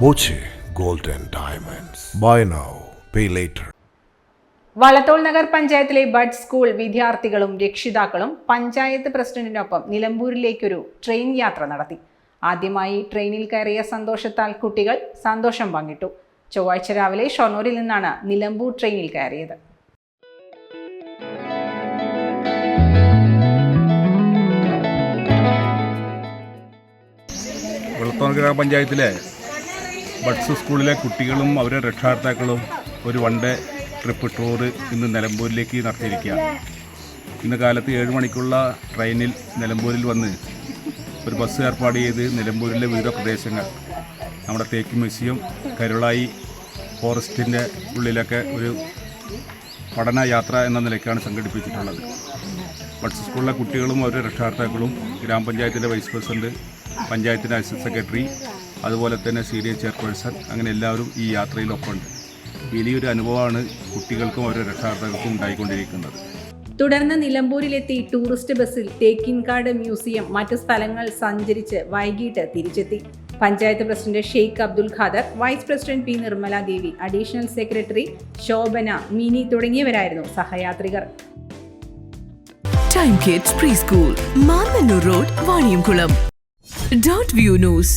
Boche gold and diamonds buy now pay later Vallathol Nagar പഞ്ചായത്തിലെ bud school വിദ്യാർത്ഥികളും രക്ഷിതാക്കളും panchayat പ്രസിഡന്റിനൊപ്പം നിലമ്പൂരിലേക്കൊരു train യാത്ര നടത്തി. ആദ്യമായി ട്രെയിനിൽ കയറിയ സന്തോഷത്താൽ കുട്ടികൾ സന്തോഷം പങ്കിട്ടു. ചൊവ്വാഴ്ച രാവിലെ ഷൊർണൂരിൽ നിന്നാണ് നിലമ്പൂർ ട്രെയിനിൽ കയറിയത്. വെള്ളത്തോൺ ഗ്രാമപഞ്ചായത്തിലെ ബഡ്സ് സ്കൂളിലെ കുട്ടികളും അവരുടെ രക്ഷാകർത്താക്കളും ഒരു വൺ ഡേ ട്രിപ്പ് ടൂർ ഇന്ന് നിലമ്പൂരിലേക്ക് നടത്തിയിരിക്കുകയാണ്. ഇന്ന് കാലത്ത് ഏഴ് മണിക്കുള്ള ട്രെയിനിൽ നിലമ്പൂരിൽ വന്ന് ഒരു ബസ് ഏർപ്പാട് ചെയ്ത് നിലമ്പൂരിലെ വിവിധ പ്രദേശങ്ങൾ നമ്മുടെ തേക്ക് മ്യൂസിയം കരുളായി ഫോറസ്റ്റിന്റെ ഉള്ളിലൊക്കെ ഒരു പഠന യാത്ര എന്ന നിലയ്ക്കാണ് സംഘടിപ്പിച്ചിട്ടുള്ളത്. ബഡ്സ് സ്കൂളിലെ കുട്ടികളും അവരുടെ രക്ഷാകർത്താക്കളും ഗ്രാമപഞ്ചായത്തിന്റെ വൈസ് പ്രസിഡന്റ് പഞ്ചായത്തിന്റെ അസിസ്റ്റന്റ് സെക്രട്ടറി അതുപോലെ തന്നെ സീനിയർ ചെയർപേഴ്സൺ അങ്ങനെ എല്ലാവരും ഈ യാത്രയിലൊപ്പമുണ്ട്. വലിയൊരു അനുഭവമാണ് കുട്ടികൾക്കും ഓരോ രക്ഷാകർത്താക്കൾക്കും ഉണ്ടായിക്കൊണ്ടിരിക്കുന്നത്. തുടർന്ന് നിലമ്പൂരിലെത്തി ടൂറിസ്റ്റ് ബസ്സിൽ തേക്കിൻകാട് മ്യൂസിയം മറ്റു സ്ഥലങ്ങൾ സഞ്ചരിച്ച് വൈകിട്ട് തിരിച്ചെത്തി. Panchayat president Sheikh Abdul Khader vice president P Nirmala Devi additional secretary Shobhana Mini തുടങ്ങിയവരായിരുന്നു സഹയാത്രികർ. Time kids pre school Mannannur road Vaniyamkulam dot view news